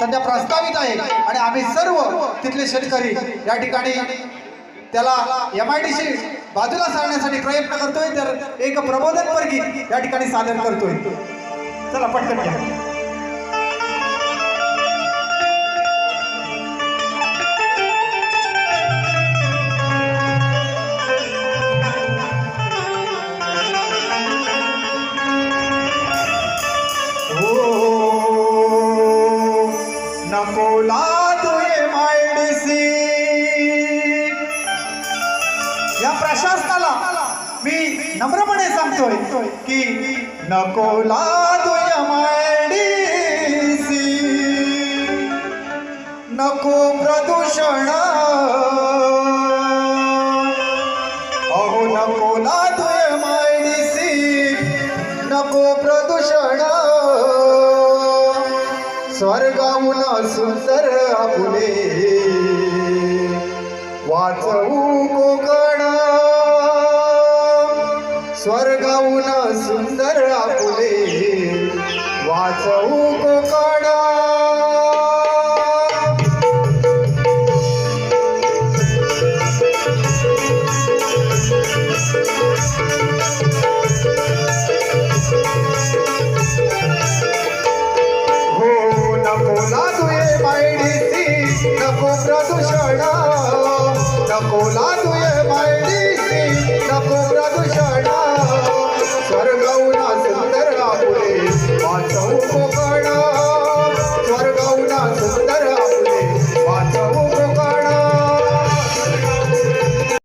सध्या प्रस्तावित आहे आणि आम्ही सर्व तिथले शेतकरी या ठिकाणी त्याला एम आय डी सी बाजूला सारण्यासाठी प्रयत्न करतोय तर एक प्रबोधनपर गीत या ठिकाणी सादर करतोय. चला पटकन घ्या. नको तुम्ही मायडीसी या प्रशासनाला मी नम्रपणे सांगतोय की नकोला लादोय मायडीसी नको प्रदूषण. अहो नकोला लादोय मायडीसी नको प्रदूषण. स्वर्गाहून सुंदर आपुले. वाचवू कोकण. स्वर्गाहून सुंदर आपुले. वाचवू कोकण. हो नको